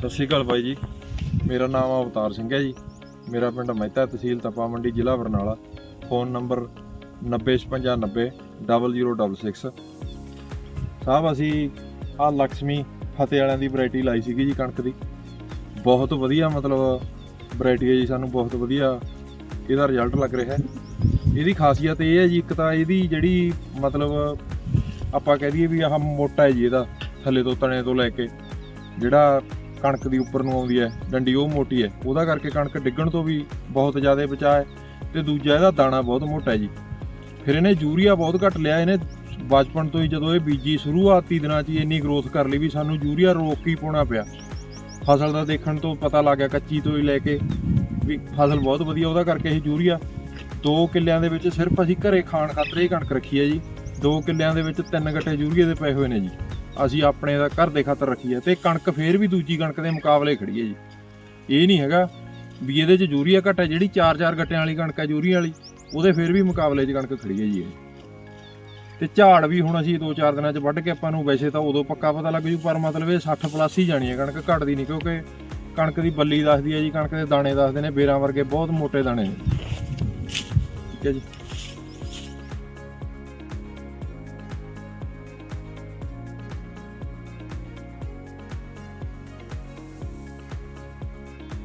ਸਤਿ ਸ਼੍ਰੀ ਅਕਾਲ ਬਾਈ ਜੀ। ਮੇਰਾ ਨਾਮ ਅਵਤਾਰ ਸਿੰਘ ਹੈ ਜੀ। ਮੇਰਾ ਪਿੰਡ ਮਹਿਤਾ ਤਹਿਸੀਲ ਤਪਾ ਮੰਡੀ ਜ਼ਿਲ੍ਹਾ ਬਰਨਾਲਾ। ਫੋਨ ਨੰਬਰ 9095900066 ਸਾਹਿਬ, ਅਸੀਂ ਆ ਲక్ష్ਮੀ ਫਤਿਹ ਵਾਲਿਆਂ ਦੀ ਵੈਰਾਈਟੀ ਲਾਈ ਸੀਗੀ ਜੀ ਕਣਕ ਦੀ। ਬਹੁਤ ਵਧੀਆ ਮਤਲਬ ਵੈਰਾਈਟੀ ਹੈ ਜੀ, ਸਾਨੂੰ ਬਹੁਤ ਵਧੀਆ ਇਹਦਾ ਰਿਜ਼ਲਟ ਲੱਗ ਰਿਹਾ ਹੈ। ਇਹਦੀ ਖਾਸੀਅਤ ਇਹ ਹੈ ਜੀ, ਇੱਕ ਤਾਂ ਇਹਦੀ ਜਿਹੜੀ ਮਤਲਬ ਆਪਾਂ ਕਹਿ ਦਈਏ ਵੀ ਆਹ ਮੋਟਾ ਹੈ ਜੀ ਇਹਦਾ, ਥੱਲੇ ਤੋਂ ਤਣੇ ਤੋਂ ਲੈ ਕੇ। ਜਿਹੜਾ ਕਣਕ ਦੀ ਉੱਪਰ ਨੂੰ ਆਉਂਦੀ ਹੈ, ਡੰਡੀ ਉਹ ਮੋਟੀ ਹੈ। ਉਹਦਾ ਕਰਕੇ ਕਣਕ ਡਿੱਗਣ ਤੋਂ ਵੀ ਬਹੁਤ ਜ਼ਿਆਦਾ ਬਚਾਅ ਹੈ ਤੇ ਦੂਜਾ ਇਹਦਾ ਦਾਣਾ ਬਹੁਤ ਮੋਟਾ ਹੈ ਜੀ। ਫਿਰ ਇਹਨੇ ਯੂਰੀਆ ਬਹੁਤ ਘੱਟ ਲਿਆ, ਇਹਨੇ ਬਚਪਨ ਤੋਂ ਹੀ ਜਦੋਂ ਇਹ ਬੀਜੀ ਸ਼ੁਰੂਆਤੀ ਦਿਨਾਂ 'ਚ ਹੀ ਇੰਨੀ ਗਰੋਥ ਕਰ ਲਈ ਵੀ ਸਾਨੂੰ ਯੂਰੀਆ ਰੋਕ ਹੀ ਪਾਉਣਾ ਪਿਆ। ਫਸਲ ਦਾ ਦੇਖਣ ਤੋਂ ਪਤਾ ਲੱਗ ਗਿਆ ਕੱਚੀ ਤੋਂ ਹੀ ਲੈ ਕੇ ਵੀ ਫਸਲ ਬਹੁਤ ਵਧੀਆ, ਉਹਦਾ ਕਰਕੇ ਇਹ ਯੂਰੀਆ 2 ਕਿੱਲਿਆਂ ਦੇ ਵਿੱਚ ਸਿਰਫ ਅਸੀਂ ਘਰੇ ਖਾਣ ਖਾਤਰ ਹੀ ਕਣਕ ਰੱਖੀ ਹੈ ਜੀ। 2 ਕਿੱਲਿਆਂ ਦੇ ਵਿੱਚ ਤਿੰਨ ਗੱਟੇ ਯੂਰੀਏ ਦੇ ਪਏ ਹੋਏ ਨੇ ਜੀ। ਅਸੀਂ ਆਪਣੇ ਦਾ ਘਰ ਦੇ ਖਾਤਰ ਰੱਖੀ ਹੈ ਤੇ ਕਣਕ ਫੇਰ ਵੀ ਦੂਜੀ ਕਣਕ ਦੇ ਮੁਕਾਬਲੇ ਖੜੀ ਹੈ ਜੀ। ਇਹ ਨਹੀਂ ਹੈਗਾ ਵੀ ਇਹਦੇ 'ਚ ਯੂਰੀਆ ਘੱਟ ਹੈ, ਜਿਹੜੀ 4-4 ਗੱਟਿਆਂ ਵਾਲੀ ਕਣਕ ਹੈ ਯੂਰੀਆ ਵਾਲੀ, ਉਹਦੇ ਫੇਰ ਵੀ ਮੁਕਾਬਲੇ 'ਚ ਕਣਕ ਖੜੀ ਹੈ ਜੀ ਇਹ। ਤੇ ਝਾੜ ਵੀ ਹੁਣ ਅਸੀਂ 2-4 ਦਿਨਾਂ 'ਚ ਵੱਢ ਕੇ ਆਪਾਂ ਨੂੰ ਵੈਸੇ ਤਾਂ ਉਦੋਂ ਪੱਕਾ ਪਤਾ ਲੱਗ ਜੂ, ਪਰ ਮਤਲਬ ਇਹ 60 ਪਲੱਸ ਹੀ ਜਾਣੀ ਹੈ ਕਣਕ, ਘਟਦੀ ਨਹੀਂ ਕਿਉਂਕਿ ਕਣਕ ਦੀ ਬੱਲੀ ਦੱਸਦੀ ਹੈ ਜੀ, ਕਣਕ ਦੇ ਦਾਣੇ ਦੱਸਦੇ ਨੇ, ਬੇਰਾਂ ਵਰਗੇ ਬਹੁਤ ਮੋਟੇ ਦਾਣੇ ਨੇ। ਠੀਕ ਹੈ ਜੀ।